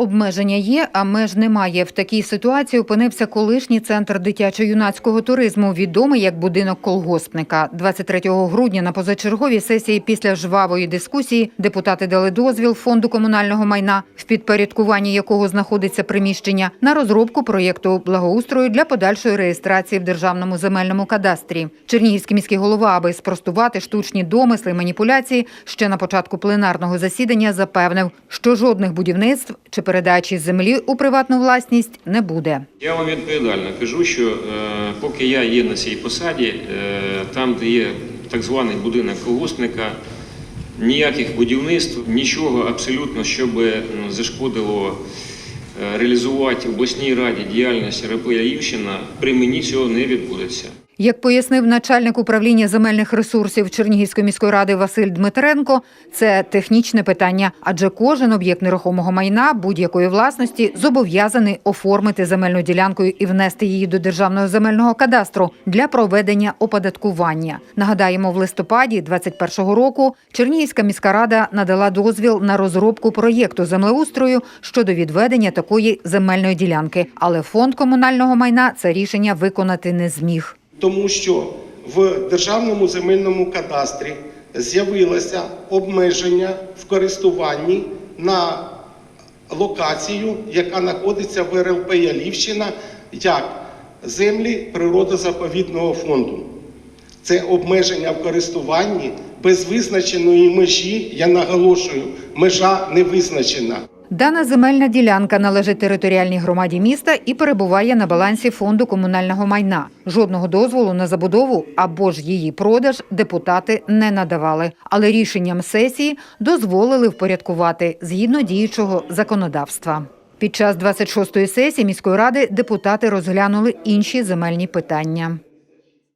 Обмеження є, а меж немає. В такій ситуації опинився колишній центр дитячо-юнацького туризму, відомий як будинок колгоспника. 23 грудня на позачерговій сесії після жвавої дискусії депутати дали дозвіл фонду комунального майна, в підпорядкуванні якого знаходиться приміщення, на розробку проєкту благоустрою для подальшої реєстрації в державному земельному кадастрі. Чернігівський міський голова, аби спростувати штучні домисли і маніпуляції, ще на початку пленарного засідання запевнив, що жодних будівництв чи передачі землі у приватну власність не буде. Я вам відповідально кажу, що е, поки я є на цій посаді, е, там, де є так званий будинок колгоспника, ніяких будівництв, нічого абсолютно, щоб ну, зашкодило е, реалізувати в обласній раді діяльність РП Яївщина, при мені цього не відбудеться. Як пояснив начальник управління земельних ресурсів Чернігівської міської ради Василь Дмитренко, це технічне питання, адже кожен об'єкт нерухомого майна будь-якої власності зобов'язаний оформити земельну ділянку і внести її до державного земельного кадастру для проведення оподаткування. Нагадаємо, в листопаді 2021 року Чернігівська міська рада надала дозвіл на розробку проєкту землеустрою щодо відведення такої земельної ділянки, але фонд комунального майна це рішення виконати не зміг. Тому що в державному земельному кадастрі з'явилося обмеження в користуванні на локацію, яка знаходиться в РЛП Ялівщина, як землі природозаповідного фонду. Це обмеження в користуванні без визначеної межі, я наголошую, межа не визначена. Дана земельна ділянка належить територіальній громаді міста і перебуває на балансі фонду комунального майна. Жодного дозволу на забудову або ж її продаж депутати не надавали, але рішенням сесії дозволили впорядкувати згідно діючого законодавства. Під час 26-ї сесії міської ради депутати розглянули інші земельні питання.